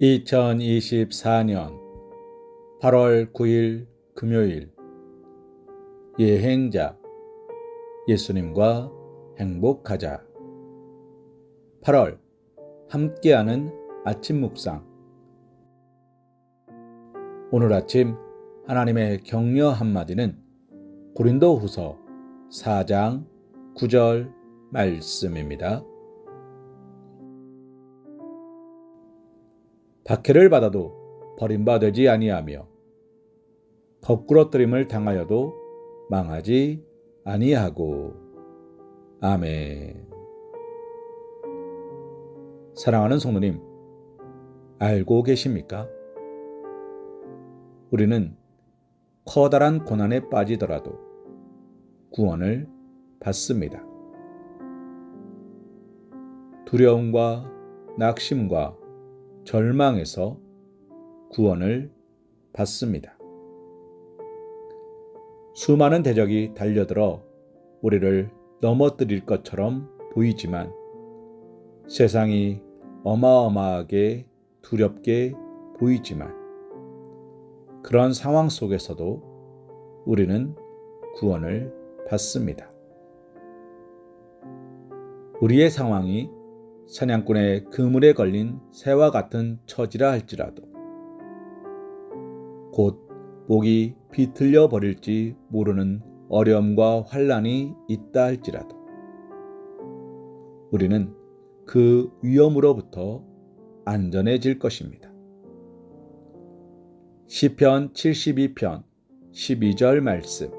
2024년 8월 9일 금요일 예행자 예수님과 행복하자 8월 함께하는 아침 묵상 오늘 아침 하나님의 격려 한마디는 고린도 후서 4장 9절 말씀입니다. 박해를 받아도 버림받지 아니하며 거꾸러뜨림을 당하여도 망하지 아니하고 아멘. 사랑하는 성도님, 알고 계십니까? 우리는 커다란 고난에 빠지더라도 구원을 받습니다. 두려움과 낙심과 절망에서 구원을 받습니다. 수많은 대적이 달려들어 우리를 넘어뜨릴 것처럼 보이지만 세상이 어마어마하게 두렵게 보이지만 그런 상황 속에서도 우리는 구원을 받습니다. 우리의 상황이 사냥꾼의 그물에 걸린 새와 같은 처지라 할지라도. 곧 목이 비틀려 버릴지 모르는 어려움과 환란이 있다 할지라도. 우리는 그 위험으로부터 안전해질 것입니다. 시편 72편 12절 말씀.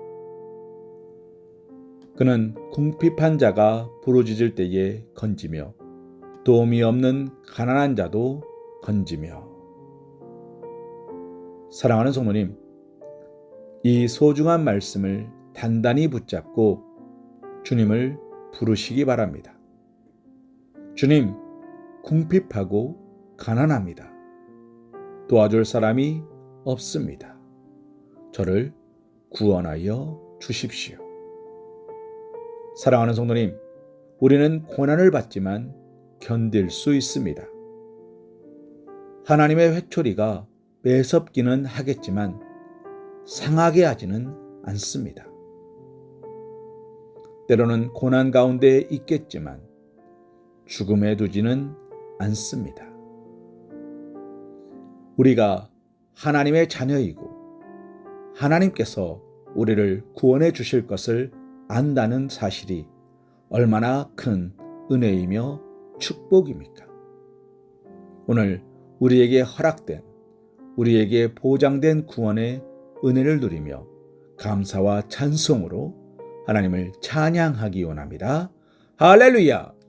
그는 궁핍한 자가 부르짖을 때에 건지며 도움이 없는 가난한 자도 건지며 사랑하는 성도님 이 소중한 말씀을 단단히 붙잡고 주님을 부르시기 바랍니다. 주님 궁핍하고 가난합니다. 도와줄 사람이 없습니다. 저를 구원하여 주십시오. 사랑하는 성도님, 우리는 고난을 받지만 견딜 수 있습니다. 하나님의 회초리가 매섭기는 하겠지만 상하게 하지는 않습니다. 때로는 고난 가운데 있겠지만 죽음에 두지는 않습니다. 우리가 하나님의 자녀이고 하나님께서 우리를 구원해 주실 것을 안다는 사실이 얼마나 큰 은혜이며 축복입니까? 오늘 우리에게 허락된, 우리에게 보장된 구원의 은혜를 누리며 감사와 찬송으로 하나님을 찬양하기 원합니다. 할렐루야!